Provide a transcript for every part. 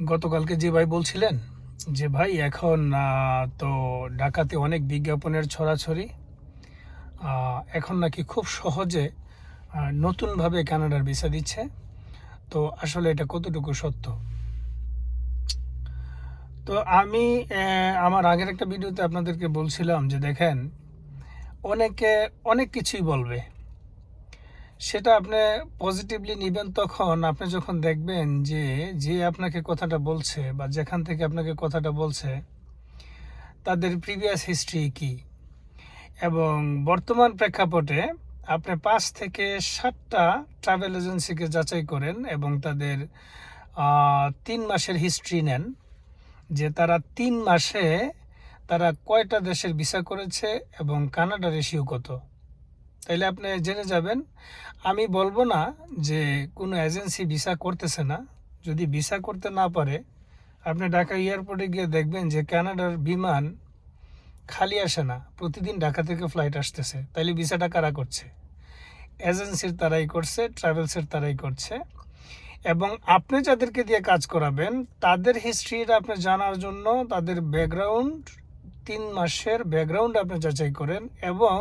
গতকালকে যে ভাই বলছিলেন যে, ভাই, এখন তো ঢাকাতে অনেক বিজ্ঞাপনের ছড়াছড়ি এখন নাকি খুব সহজে নতুনভাবে কানাডার ভিসা দিচ্ছে। তো আসলে এটা কতটুকু সত্য? তো আমি আমার আগের একটা ভিডিওতে আপনাদেরকে বলছিলাম যে, দেখেন, অনেকে অনেক কিছুই বলবে সেটা আপনি পজিটিভলি নেবেন তখন আপনি যখন দেখবেন যে যে আপনাকে কথাটা বলছে বা যেখান থেকে আপনাকে কথাটা বলছে, তাদের প্রিভিয়াস হিস্ট্রি কি? এবং বর্তমান প্রেক্ষাপটে আপনি পাঁচ থেকে সাতটা ট্রাভেল এজেন্সিকে যাচাই করেন এবং তাদের তিন মাসের হিস্ট্রি নেন, যে তারা তিন মাসে তারা কয়টা দেশের ভিসা করেছে এবং কানাডার রেশিও কত। তাইলে আপনি জেনে যাবেন, আমি বলব না যে কোনো এজেন্সি ভিসা করতেছে না। যদি ভিসা করতে না পারে, আপনি ঢাকা এয়ারপোর্টে গিয়ে দেখবেন যে কানাডার বিমান খালি আসে না। প্রতিদিন ঢাকা থেকে ফ্লাইট আসতেছে। তাইলে ভিসাটা কারা করছে? এজেন্সির তারাই করছে, ট্রাভেলসের তারাই করছে। এবং আপনি যাদেরকে দিয়ে কাজ করাবেন, তাদের হিস্ট্রিটা আপনি জানার জন্য, তাদের ব্যাকগ্রাউন্ড তিন মাসের ব্যাকগ্রাউন্ড আপনি যাচাই করেন এবং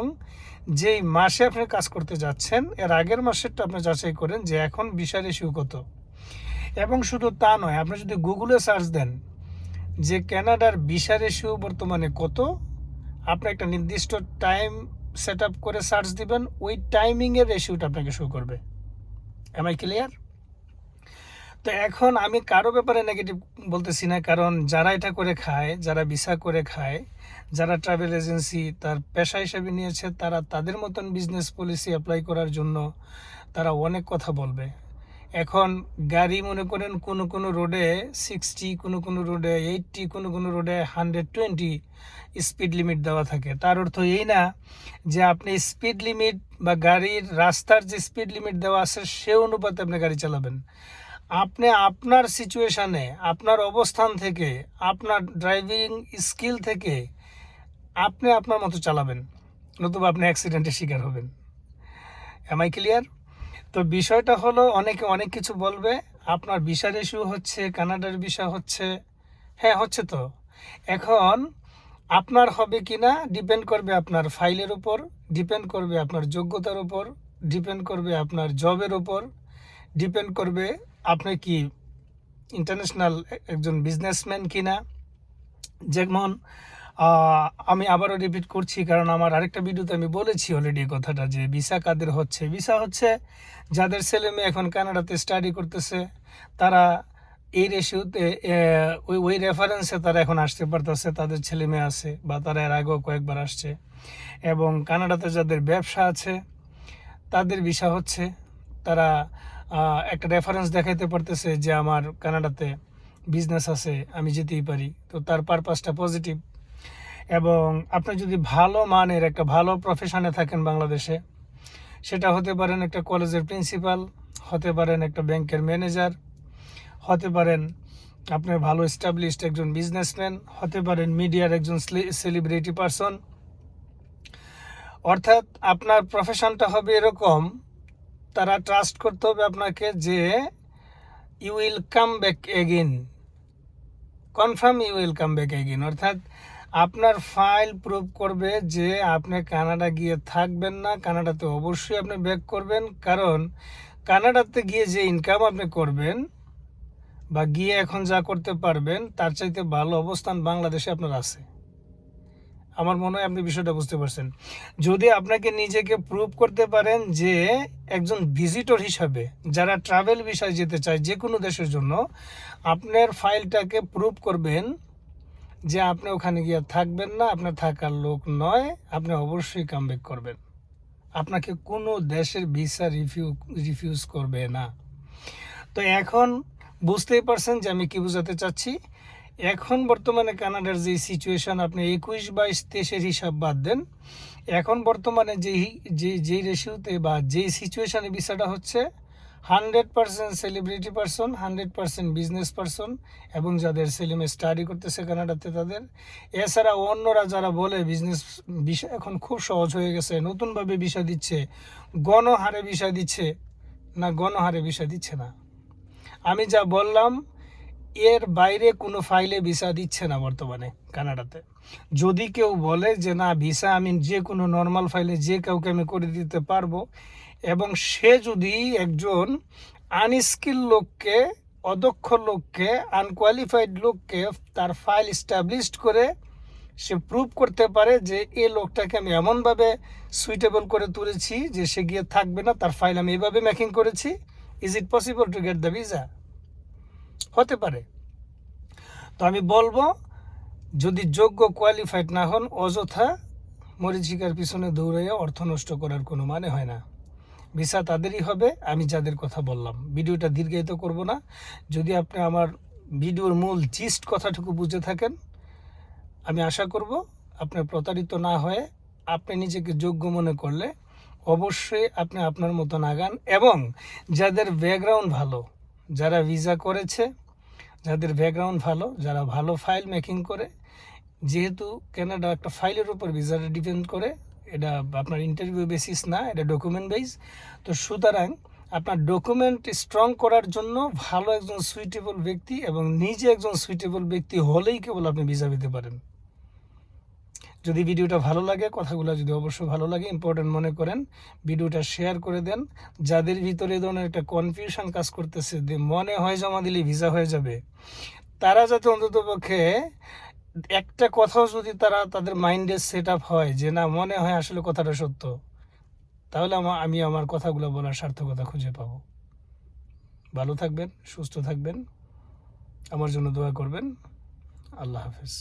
যেই মাসে আপনি কাজ করতে যাচ্ছেন, এর আগের মাসেরটা আপনি যাচাই করেন যে এখন বিশাল ইস্যু কত। এবং শুধু তা নয়, আপনি যদি গুগলে সার্চ দেন যে ক্যানাডার বিশা রেশিও বর্তমানে কত, আপনি একটা নির্দিষ্ট টাইম সেট করে সার্চ দিবেন, ওই টাইমিংয়ের রেশিওটা আপনাকে শো করবে। এম আই ক্লিয়ার তো এখন আমি কারও ব্যাপারে নেগেটিভ বলতেছি না, কারণ যারা এটা করে খায়, যারা ভিসা করে খায়, যারা ট্রাভেল এজেন্সি তার পেশা হিসেবে নিয়েছে, তারা তাদের মতন বিজনেস পলিসি অ্যাপ্লাই করার জন্য তারা অনেক কথা বলবে। এখন গাড়ি মনে করেন কোনো কোনো রোডে সিক্সটি কোনো কোনো রোডে এইটটি কোনো কোনো রোডে হান্ড্রেড টোয়েন্টি স্পিড লিমিট দেওয়া থাকে। তার অর্থ এই না যে আপনি স্পিড লিমিট বা গাড়ির রাস্তার যে স্পিড লিমিট দেওয়া আছে, সে অনুপাতে আপনি গাড়ি চালাবেন। আপনি আপনার সিচুয়েশানে আপনার অবস্থান থেকে, আপনার ড্রাইভিং স্কিল থেকে আপনি আপনার মতো চালাবেন, নতুবা আপনি অ্যাক্সিডেন্টের শিকার হবেন। এম আই ক্লিয়ার তো বিষয়টা হলো, অনেকে অনেক কিছু বলবে, আপনার ভিসার ইস্যু হচ্ছে কানাডার ভিসা হচ্ছে হ্যাঁ হচ্ছে তো। এখন আপনার হবে কি না ডিপেন্ড করবে আপনার ফাইলের উপর ডিপেন্ড করবে আপনার যোগ্যতার উপর ডিপেন্ড করবে আপনার জবের উপর ডিপেন্ড করবে আপনি কি ইন্টারন্যাশনাল একজন বিজনেসম্যান কিনা? যেমন আমি আবারও রিপিট করছি, কারণ আমার আরেকটা ভিডিওতে আমি বলেছি অলরেডি কথাটা যে ভিসা কাদের হচ্ছে? ভিসা হচ্ছে যাদের ছেলে মেয়ে এখন কানাডাতে স্টাডি করতেছে, তারা এই রেশিওতে ওই ওই রেফারেন্সে তারা এখন আসতে পারতেছে, তাদের ছেলে মেয়ে আছে বা তারা এর আগেও কয়েকবার আসছে। এবং কানাডাতে যাদের ব্যবসা আছে, তাদের ভিসা হচ্ছে, তারা একটা রেফারেন্স দেখাইতে পারতেছে যে আমার কানাডাতে বিজনেস আছে, আমি যেতেই পারি। তো তার পারপাসটা পজিটিভ এবং আপনি যদি ভালো মানের একটা ভালো প্রফেশনে থাকেন বাংলাদেশে, সেটা হতে পারেন একটা কলেজের প্রিন্সিপাল হতে পারেন একটা ব্যাংকের ম্যানেজার হতে পারেন আপনি ভালো এস্টাবলিশড একজন বিজনেসম্যান হতে পারেন মিডিয়ার একজন সেলিব্রিটি পারসন অর্থাৎ আপনার প্রফেশনটা হবে এরকম তারা ট্রাস্ট করতে হবে আপনাকে যে you will come back again confirm you will come back again অর্থাৎ আপনার ফাইল প্রুভ করবে যে আপনি কানাডা গিয়ে থাকবেন না। কানাডাতে অবশ্যই আপনি ব্যাক করবেন। কারণ কানাডাতে গিয়ে যে ইনকাম আপনি করবেন বা গিয়ে এখন যা করতে পারবেন, তার চাইতে ভালো অবস্থান বাংলাদেশে আপনার আছে। আমার মনে হয় আপনি বিষয়টা বুঝতে পারছেন। যদি আপনাকে নিজেকে প্রুভ করতে পারেন যে একজন ভিজিটর হিসাবে যারা ট্রাভেল বিষয়ে যেতে চায় যে কোনো দেশের জন্য, আপনার ফাইলটাকে প্রুভ করবেন যে আপনি ওখানে গিয়ে থাকবেন না, আপনার থাকার লোক নয়, আপনি অবশ্যই কামব্যাক করবেন। আপনাকে কোনো দেশের ভিসা রিফিউ রিফিউজ করবে না। তো এখন বুঝতেই পারছেন যে আমি কি বোঝাতে চাচ্ছি? এখন বর্তমানে কানাডার যে সিচুয়েশন আপনি একুশ বাইশ তেইশের হিসাব বাদ দেন। এখন বর্তমানে যেই, যে, যেই রেশিওতে বা যেই সিচুয়েশনে বিষয়টা হচ্ছে hundred percent celebrity person hundred percent business person এবং যাদের ছেলেমেয়ে স্টাডি করতেছে কানাডাতে তাদের। এছাড়া অন্যরা যারা বলে বিজনেস বিষয় এখন খুব সহজ হয়ে গেছে, নতুনভাবে বিষয় দিচ্ছে, গণহারে বিষয় দিচ্ছে, না গণহারে বিষয় দিচ্ছে না। আমি যা বললাম এর বাইরে কোনো ফাইলে ভিসা দিচ্ছে না বর্তমানে কানাডাতে। যদি কেউ বলে যে, না ভিসা আমি যে কোনো নর্মাল ফাইলে যে কাউকে আমি করে দিতে পারব, এবং সে যদি একজন আনস্কিল লোককে, অদক্ষ লোককে আনকোয়ালিফাইড লোককে তার ফাইল স্টাবলিশড করে সে প্রুভ করতে পারে যে এই লোকটাকে আমি এমনভাবে সুইটেবল করে তুলেছি যে সে গিয়ে থাকবে না, তার ফাইল আমি এভাবে মেকিং করেছি। Is it possible to get the visa হতে পারে। তো আমি বলব, যদি যোগ্য কোয়ালিফাইড না হন, অযথা মরিচিকার পিছনে দৌড়াইয়া অর্থ নষ্ট করার কোনো মানে হয় না। ভিসা তাদেরই হবে, আমি যাদের কথা বললাম। ভিডিওটা দীর্ঘায়িত করব না। যদি আপনি আমার ভিডিওর মূল জিস্ট কথাটুকু বুঝে থাকেন, আমি আশা করব আপনার প্রতারিত না হয়ে আপনি নিজেকে যোগ্য মনে করলে অবশ্যই আপনি আপনার মতন আগান এবং যাদের ব্যাকগ্রাউন্ড ভালো যারা ভিসা করেছে, যাদের ব্যাকগ্রাউন্ড ভালো, যারা ভালো ফাইল মেকিং করে, যেহেতু কানাডা একটা ফাইলের উপর ভিসাটা ডিপেন্ড করে, এটা আপনার ইন্টারভিউ বেসিস না, এটা ডকুমেন্ট বেস তো সুতরাং আপনার ডকুমেন্ট স্ট্রং করার জন্য ভালো একজন সুইটেবল ব্যক্তি এবং নিজে একজন সুইটেবল ব্যক্তি হলেই কেবল আপনি ভিসা পেতে পারেন। যদি ভিডিওটা ভালো লাগে, কথাগুলো যদি অবশ্যই ভালো লাগে ইম্পর্টেন্ট মনে করেন, ভিডিওটা শেয়ার করে দেন। যাদের ভিতরে ধরনের একটা কনফিউশন কাজ করতেছে, যে মনে হয় জমা দিলে ভিসা হয়ে যাবে, তারা যাতে অন্তত পক্ষে একটা কথাও যদি তারা তাদের মাইন্ডে সেট আপ হয়, যে না, মনে হয় আসলে কথাটা সত্য, তাহলে আমি আমার কথাগুলো বলার সার্থকতা খুঁজে পাবো। ভালো থাকবেন, সুস্থ থাকবেন, আমার জন্য দোয়া করবেন। আল্লাহ হাফেজ।